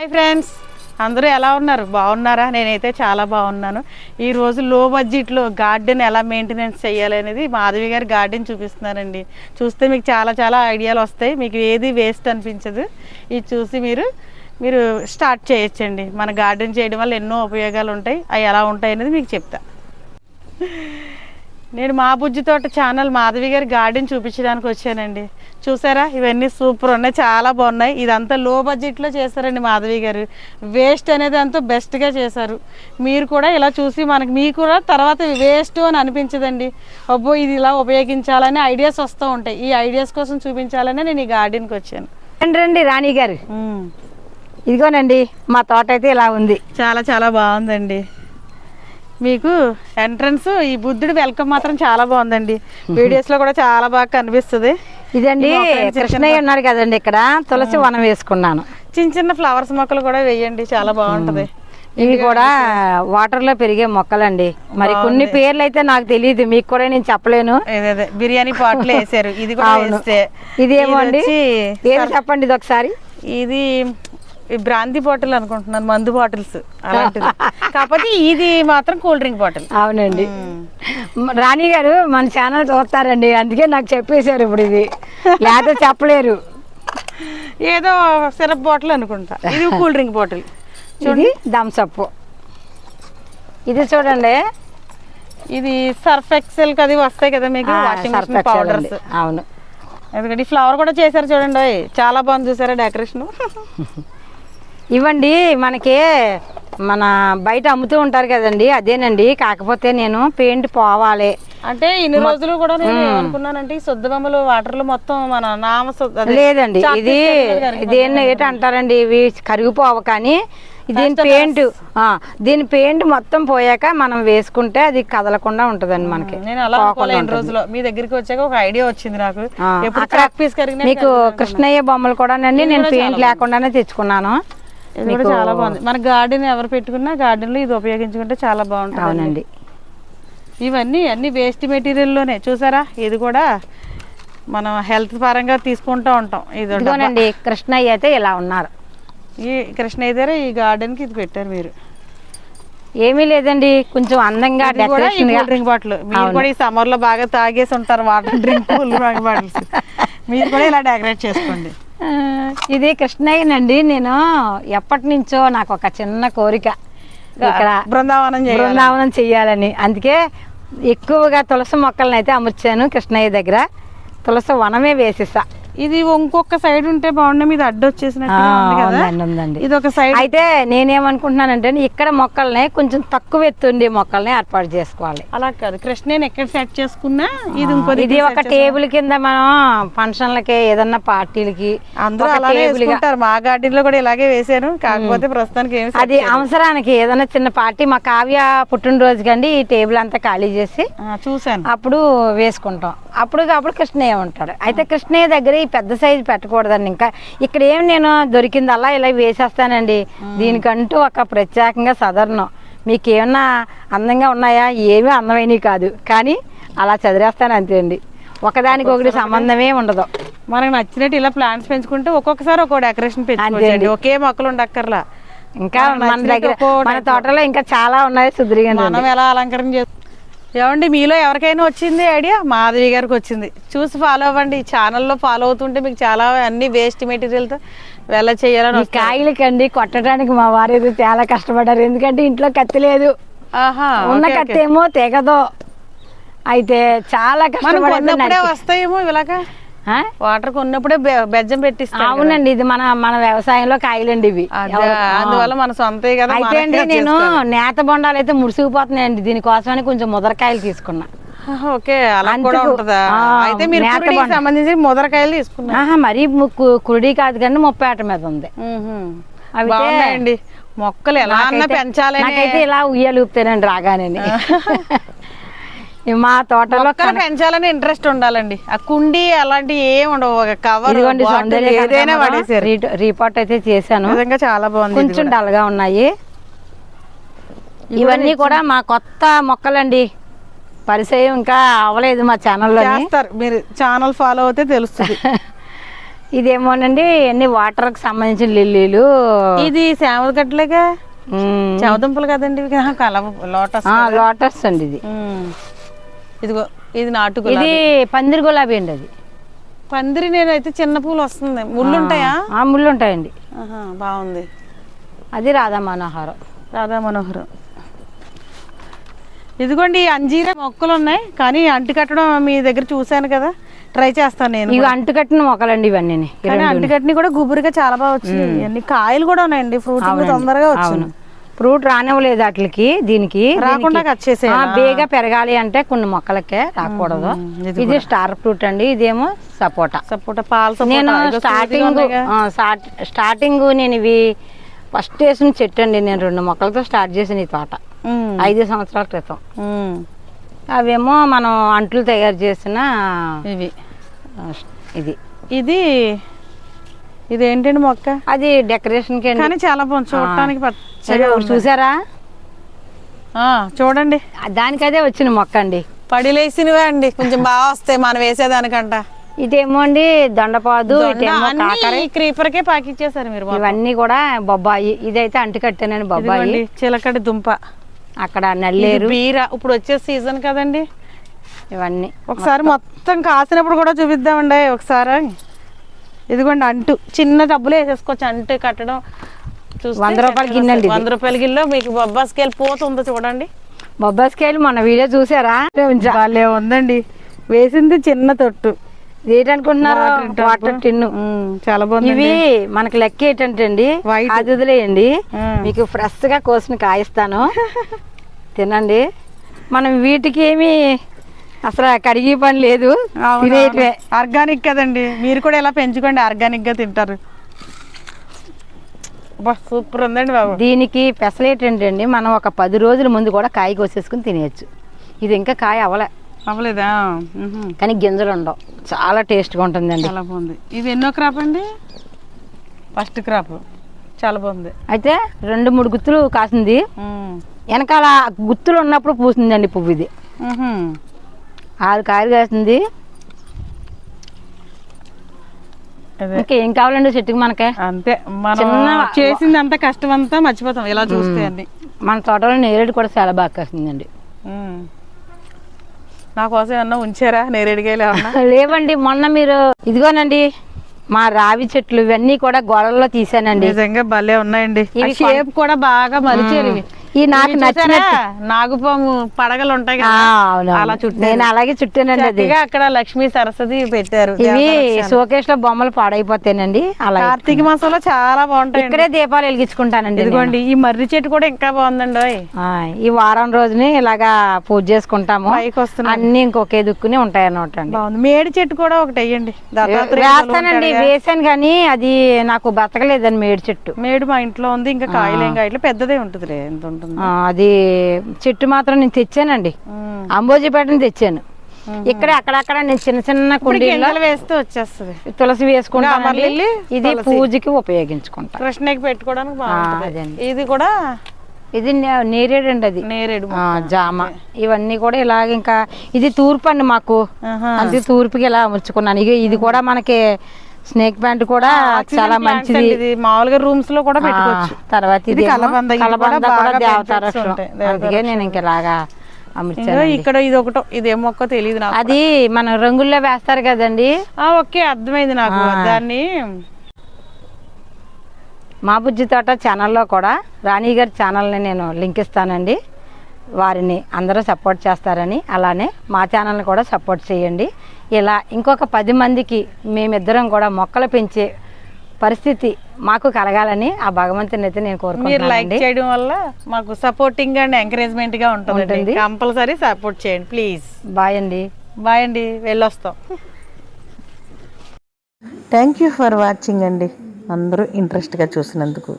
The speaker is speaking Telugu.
Hi friends. అందరూ ఎలా ఉన్నారు? బాగున్నారా? నేనైతే చాలా బాగున్నాను. ఈ రోజు లో బడ్జెట్లో గార్డెన్ ఎలా మెయింటెనెన్స్ చేయాలి అనేది మాధవి గారి గార్డెన్ చూపిస్తున్నారండి. చూస్తే మీకు చాలా చాలా ఐడియాలు వస్తాయి. మీకు ఏది వేస్ట్ అనిపించదు. ఇది చూసి మీరు మీరు స్టార్ట్ చేయొచ్చండి. మన గార్డెన్ చేయడం వల్ల ఎన్నో ఉపయోగాలు ఉంటాయి. అవి ఎలా ఉంటాయి అనేది మీకు చెప్తా. నేను మా బుజ్జి తోట ఛానల్ మాధవి గారి గార్డెన్ చూపించడానికి వచ్చానండి. చూసారా? ఇవన్నీ సూపర్ ఉన్నాయి చాలా బాగున్నాయి. ఇదంతా లో బడ్జెట్లో చేశారండి మాధవి గారు. వేస్ట్ అనేది అంతా బెస్ట్గా చేశారు. మీరు కూడా ఇలా చూసి మనకి మీకు కూడా తర్వాత వేస్ట్ అని అనిపించదండి. అబ్బో ఇది ఇలా ఉపయోగించాలని ఐడియాస్ వస్తూ ఉంటాయి. ఈ ఐడియాస్ కోసం చూపించాలని నేను ఈ గార్డెన్కి వచ్చాను. రండి రాణి గారు. ఇదిగోనండి మా తోట అయితే ఇలా ఉంది. చాలా చాలా బాగుందండి. మీకు ఎంట్రన్స్ ఈ బుద్ధుడి వెల్కమ్ మాత్రం చాలా బాగుందండి. వీడియోస్లో కూడా చాలా బాగా కనిపిస్తుంది. ఇదండి కృష్ణయ్య ఉన్నాడు కదండి ఇక్కడ తులసి వనం వేసుకున్నాను. చిన్న చిన్న ఫ్లవర్స్ మొక్కలు కూడా వేయండి చాలా బాగుంటది. ఇవి కూడా వాటర్లో పెరిగే మొక్కలండి. మరి కొన్ని పేర్లు అయితే నాకు తెలియదు మీకు కూడా నేను చెప్పలేను. బిర్యానీ పాట్లు వేసారు. ఇది కూడా ఇదేమో అండి? చెప్పండి ఇది ఒకసారి. ఇది ఈ బ్రాంతి బాటిల్ అనుకుంటున్నాను మందు బాటిల్స్ అలాంటిది కాకపోతే ఇది మాత్రం కూల్ డ్రింక్ బాటిల్. అవునండి. రాణి గారు మన ఛానల్ చూస్తారండి అందుకే నాకు చెప్పేశారు ఇప్పుడు ఇది. లేకపోతే చెప్పలేరు. ఏదో సిరప్ బాటిల్ అనుకుంటా. ఇది కూల్ డ్రింక్ బాటిల్. ఇది థమ్సప్ ఇది చూడండి. ఇది సర్ఫ్ ఎక్సెల్ అది వస్తాయి కదా మీకు వాషింగ్ మిషన్ పౌడర్స్. అవును. ఎందుకంటే ఫ్లవర్ కూడా చేశారు చూడండి. చాలా బాగుంది చూసారా డెకరేషన్? ఇవ్వండి మనకి మన బయట అమ్ముతూ ఉంటారు కదండి అదేనండి. కాకపోతే నేను పెయింట్ పోవాలి. అంటే ఇన్ని రోజులు కూడా నేను ఏమనుకున్నానంటే ఈ శుద్ధ బొమ్మలు వాటర్లో మొత్తం మన నామ లేదండి ఇది. దేన్ని ఏంటి అంటారండి ఇవి కరిగిపోవు కానీ దీని పెయింట్ దీని పెయింట్ మొత్తం పోయాక మనం వేసుకుంటే అది కదలకుండా ఉంటదండి మనకి. నేను అలా రోజులు. మీ దగ్గరికి వచ్చాక ఒక ఐడియా వచ్చింది నాకు. మీకు కృష్ణయ్య బొమ్మలు కూడానండి నేను పెయింట్ లేకుండానే తెచ్చుకున్నాను. ఇది కూడా చాలా బాగుంది. మన గార్డెన్ ఎవరు పెట్టుకున్నా గార్డెన్లో ఇది ఉపయోగించుకుంటే చాలా బాగుంటుంది అవునండి. ఇవన్నీ అన్ని వేస్ట్ మెటీరియల్లోనే చూసారా? ఇది కూడా మనం హెల్త్ పరంగా తీసుకుంటూ ఉంటాం. ఇది కృష్ణయ్య అయితే ఇలా ఉన్నారు. ఈ కృష్ణయ్య దగ్గర ఈ గార్డెన్కి ఇది పెట్టారు మీరు. ఏమీ లేదండి కొంచెం అందంగా డెకరేషన్ డ్రింక్ బాటిల్ మీరు కూడా ఈ సమ్మర్లో బాగా తాగేసి ఉంటారు వాటర్ డ్రింక్ బాటిల్స్ మీరు కూడా ఇలా డెకరేట్ చేసుకోండి. ఇది కృష్ణయ్యనండి. నేను ఎప్పటి నుంచో నాకు ఒక చిన్న కోరిక. ఇక్కడ బృందావనం బృందావనం చెయ్యాలని. అందుకే ఎక్కువగా తులసి మొక్కలను అయితే అమర్చాను కృష్ణయ్య దగ్గర. తులసి వనమే వేసేసా ఇది ఇంకొక సైడ్ ఉంటే బాగుండే మీద అడ్డు ఉందండి. ఇది ఒక సైడ్ అయితే నేనేమనుకుంటున్నానంటే ఇక్కడ మొక్కల్ని కొంచెం తక్కువ ఎత్తుండి మొక్కల్ని ఏర్పాటు చేసుకోవాలి. అలా కాదు. కృష్ణని ఎక్కడ సెట్ చేసుకున్నా ఇది ఇంకో ఇది ఒక టేబుల్ కింద మనం ఫంక్షన్లకి ఏదన్నా పార్టీలకి అందరూ ఒక అలానే table గా- వేసుకుంటారు. మా గార్డెన్లో కూడా ఇలాగే వేసాను కాకపోతే ప్రస్తుతానికి అది అవసరానికి ఏదైనా చిన్న పార్టీ మా కావ్య పుట్టినరోజు కండి ఈ టేబుల్ అంతా ఖాళీ చేసి చూసాను అప్పుడు వేసుకుంటాం. అప్పుడు కృష్ణయ్య ఉంటాడు. అయితే కృష్ణయ్య దగ్గర ఈ పెద్ద సైజు పెట్టకూడదండి. ఇంకా ఇక్కడ ఏం నేను దొరికింది అలా ఇలా వేసేస్తానండి. దీనికంటూ ఒక ప్రత్యేకంగా సదరణం. మీకు ఏమన్నా అందంగా ఉన్నాయా? ఏమీ అందమైనవి కాదు. కానీ అలా చదివేస్తాను అంతే అండి. ఒకదానికి ఒకటి సంబంధమే ఉండదు. మనకు నచ్చినట్టు ఇలా ప్లాంట్స్ పెంచుకుంటే ఒక్కొక్కసారి ఒక్కో డెకరేషన్ పెంచుకోవచ్చండి ఒకే మొక్కలు ఉండక్కర్లా. ఇంకా మన దగ్గర మన తోటలో ఇంకా చాలా ఉన్నాయి సుద్రిగా మనం ఎలా అలంకరణ చేస్తాం? ఏమండి మీలో ఎవరికైనా వచ్చింది ఐడియా? మాధవి గారికి వచ్చింది. చూసి ఫాలో అవ్వండి. ఈ ఛానల్లో ఫాలో అవుతుంటే మీకు చాలా అన్ని వేస్ట్ మెటీరియల్తో వెళ్ళ చేయాలని. కాయలకండి కొట్టడానికి మా వారు ఏదో చాలా కష్టపడ్డారు. ఎందుకంటే ఇంట్లో కత్తి లేదు. ఆహా ఉన్న కత్తి. ఏమో తెగదు. అయితే చాలా కష్టపడి వస్తాయేమో ఇలాగా? వాటర్ కొన్నప్పుడే బెజ్జం పెట్టిస్తాం అవునండి ఇది మన మన వ్యవసాయంలో కాయలండి ఇవి. అదే, అందువల్ల మన సొంతవి కదా అయితే అండి నేను. నేత బొండాలు అయితే ముడిసిపోతున్నాయండి దీనికోసమని కొంచెం ముదరకాయలు తీసుకున్నా ఓకే అలా కూడా ఉంటుందా? అయితే మీరు. సంబంధించి ముదరకాయలు తీసుకున్నారు. ఆహా మరీ కుడి కాదు కానీ ముప్పై ఆట మీద ఉంది. బాగున్నాయండి. మొక్కలు ఎలా అన్నా నాకైతే- పెంచాలని నాకైతే ఇలా ఉయ్యాలు ఊపుతానండి రాగానే మా తోటలో మొక్కలు పెంచాలని ఇంట్రెస్ట్ ఉండాలండి. ఆ కుండి అలాంటి ఏం ఉండవు. ఒక కవర్ ఇదిగోండి సౌందర్య ఏదైనా పడేసారు. రిపోర్ట్ అయితే చేశాను. నిజంగా చాలా బాగుంది కొంచెం కూడా. డల్గా ఉన్నాయి ఇవన్నీ కూడా మా కొత్త మొక్కలండి. పరిచయం ఇంకా అవ్వలేదు మా ఛానల్లో చేస్తారు. మీరు ఛానల్ ఫాలో అవుతే తెలుస్తుంది. ఇదేమోనండి అన్ని వాటర్కి సంబంధించిన లిల్లీలు. ఇది ఉమ్, చెవదుంపలు కదండి లోటస్ లోటస్ అండి ఇది. ఇదిగో ఇది నాటు ఇది పందిరి గులాబీ అండి అది. పందిరి నేనైతే చిన్న పూలు వస్తుంది. ముళ్ళు ఉంటాయా? ఆ ముళ్ళు ఉంటాయండి. బాగుంది. అది రాధా మనోహరం. రాధా మనోహరం. ఇదిగోండి అంజీరా మొక్కలు ఉన్నాయి. కానీ అంటి కట్టడం మీ దగ్గర చూశాను కదా. ట్రై చేస్తాను నేను ఇవి అంటుకట్టిన మొక్కలండి ఇవన్నీ కానీ అంటి కట్టిన కూడా గుబురుగా చాలా బాగా వచ్చింది అన్ని కాయలు కూడా ఉన్నాయండి. ఫ్రూటింగ్ తొందరగా వచ్చింది ఫ్రూట్ రానివ్వలేదు వాటికి దీనికి. రాకుండా కట్ చేసే బేగా పెరగాలి అంటే కొన్ని మొక్కలకే రాకూడదు. ఇది స్టార్ ఫ్రూట్ అండి ఇదేమో సపోటా. సపోటా పాల నేను స్టార్టింగ్ స్టార్టింగ్ నేను ఇవి ఫస్ట్ వేసిన చెట్టు అండి నేను రెండు మొక్కలతో స్టార్ట్ చేసిన ఈ తోట. ఐదు సంవత్సరాల క్రితం. అవేమో మనం అంట్లు తయారు చేసిన ఇవి. ఇది. ఇది ఇది ఏంటండి మొక్క? అది డెకరేషన్కి కానీ చాలా బాగుంది. చూడటానికి పచ్చగా చూసారా? ఆ, చూడండి. దానికదే వచ్చిన మొక్క అండి. పడిలేసినవే అండి. కొంచెం బాగా వస్తాయి మనం వేసేదానికంట. ఇదేమో అండి దొండపాదు క్రీపర్కే పాకిచ్చేసారు మీరు. ఇవన్నీ కూడా బొబ్బాయి. ఇదైతే అంటు కట్టానండి బొబ్బాయి చిలకడి దుంప. అక్కడ నల్లేరు. బీర. ఇప్పుడు వచ్చే సీజన్ కదండి. ఇవన్నీ ఒకసారి మొత్తం కాసినప్పుడు కూడా చూపిద్దామండి. ఒకసారి. ఇదిగోండి అంటు చిన్న డబ్బులు వేసేసుకోవచ్చు అంటు కట్టడం వంద రూపాయల గిన్నె. వంద రూపాయల గిన్నెలో మీకు బొబ్బాస్కేల్ పోతుందో చూడండి. బొబ్బాయికాయలు మన వీడియో చూసారా. భలే ఉందండి. వేసింది చిన్న తొట్టు. ఏంటనుకుంటున్నారు? వాటర్ టిన్ను చాలా బాగుంది ఇవి మనకి లెక్క ఏంటంటే అండి. అది వదిలేయండి. మీకు ఫ్రెష్గా కోసిన కాయిస్తాను. తినండి. మనం వీటికి ఏమి అసలు కడిగి పని లేదు. ఆర్గానిక్ కదండి. మీరు కూడా ఇలా పెంచుకోండి ఆర్గానిక్గా తింటారు. సూపర్ ఉందండి బాబు. దీనికి పెసలేట్ ఏంటండి మనం ఒక పది రోజుల ముందు కూడా కాయ కోసేసుకుని తినేయచ్చు. ఇది ఇంకా కాయ అవలే. అవ్వలేదా ఉహు. కానీ గింజలు ఉండవు. చాలా టేస్ట్గా ఉంటుందండి. చాలా బాగుంది. ఇది ఎన్నో క్రాప్ అండి? First crop. చాలా బాగుంది. అయితే రెండు మూడు గుత్తులు కాసింది. వెనకాల గుత్తులు ఉన్నప్పుడు పూసిందండి పువ్వు ఇది. ఆరు కాయలు ఇంకా ఏం కావాలండి చెట్టుకి మనకే? అంతే. మనం చేసింది అంత కష్టం అంతా మర్చిపోతాం. ఇలా చూస్తే అన్ని. మన తోటలో నేరేడు కూడా చాలా బాగా కాసిందండి. ఉమ్. నా కోసం ఏమన్నా ఉంచారా? నేరేడుకాయలు ఏమన్నా? లేవండి. మొన్న మీరు ఇదిగోనండి మా రావి చెట్లు ఇవన్నీ కూడా గొడవల్లో తీసానండి నిజంగా భలే ఉన్నాయండి. షేప్ కూడా బాగా మలిచారు ఈ నాకు ఇవి నచ్చిన చూసారా? నాగుపాము పడగలు ఉంటాయి అలా. చుట్టారు. నేను అలాగే చుట్టానండి అది. అక్కడ లక్ష్మీ సరస్వతి పెట్టారు. ఇవి షోకేస్లో బొమ్మలు పాడైపోతాయండి అలా కార్తీక మాసంలో చాలా బాగుంటాయి ఇక్కడే దీపాలు వెలిగించుకుంటానండి. ఇదిగోండి ఈ మర్రి చెట్టు కూడా ఇంకా బాగుందండి. ఈ వారం రోజుని ఇలాగా పూజ చేసుకుంటాము. అన్ని ఇంకొకే దుక్కుని ఉంటాయి అండి. బాగుంది. మేడి చెట్టు కూడా ఒకటి వేయండి. దత్తాత్రేయ వేస్తానండి. వేసాను కానీ అది నాకు బతకలేదండి మేడి చెట్టు. మేడు మా ఇంట్లో ఉంది ఇంకా కాయలు ఏం కాయట్లు. పెద్దదే ఉంటుందిలే ఎంత ఉంటుంది. అది చెట్టు మాత్రం నేను తెచ్చానండి. అంబోజీపేటని తెచ్చాను. ఇక్కడ అక్కడక్కడ నేను చిన్న చిన్న గింజలు వేస్తే వచ్చేస్తుంది. తులసి అమరలిల్లి, ఇది. పూజకి ఉపయోగించుకుంటా. కృష్ణకి పెట్టుకోవడానికి అదండి. ఇది కూడా ఇది నే- నేరేడండి అది. నేరేడు జామ. ఇవన్నీ కూడా ఇలాగ ఇంకా ఇది తూర్పు అండి మాకు. అది తూర్పుకి ఇలా అమర్చుకున్నాను. ఇది కూడా మనకి స్నేక్ ప్యాంట్ కూడా చాలా మంచిది. మామూలుగా రూమ్స్లో కూడా పెట్టుకోవచ్చు. తర్వాత ఇది కలబంద, కూడా అందుకే నేను ఇంక ఇలాగా ఇంకా అమర్చాను ఇక్కడ ఇది ఒకటో ఇది మొక్క తెలియదు నాకు అది మన రంగుల్లో వేస్తారు కదండి. ఓకే అర్థమైంది నాకు. దాన్ని మా బుజ్జి తోట ఛానల్లో కూడా రాణి గారి ఛానల్ని నేను లింక్ ఇస్తానండి. వారిని అందరూ సపోర్ట్ చేస్తారని అలానే మా ఛానల్ని కూడా సపోర్ట్ చేయండి. ఇలా ఇంకొక పది మందికి మేమిద్దరం కూడా మొక్కలు పెంచే పరిస్థితి మాకు కలగాలని ఆ భగవంతుని అయితే నేను మీరు లైక్ కోరుకుంటున్నానండి చేయడం వల్ల మాకు సపోర్టింగ్ అండ్ ఎంకరేజ్మెంట్గా ఉంటుంది ఉంటుంది. కంపల్సరీ సపోర్ట్ చేయండి ప్లీజ్ బాయ్ అండి. బాయ్ అండి వెళ్ళొస్తాం. థ్యాంక్ యూ ఫర్ వాచింగ్ అండి. అందరూ ఇంట్రెస్ట్గా చూసినందుకు.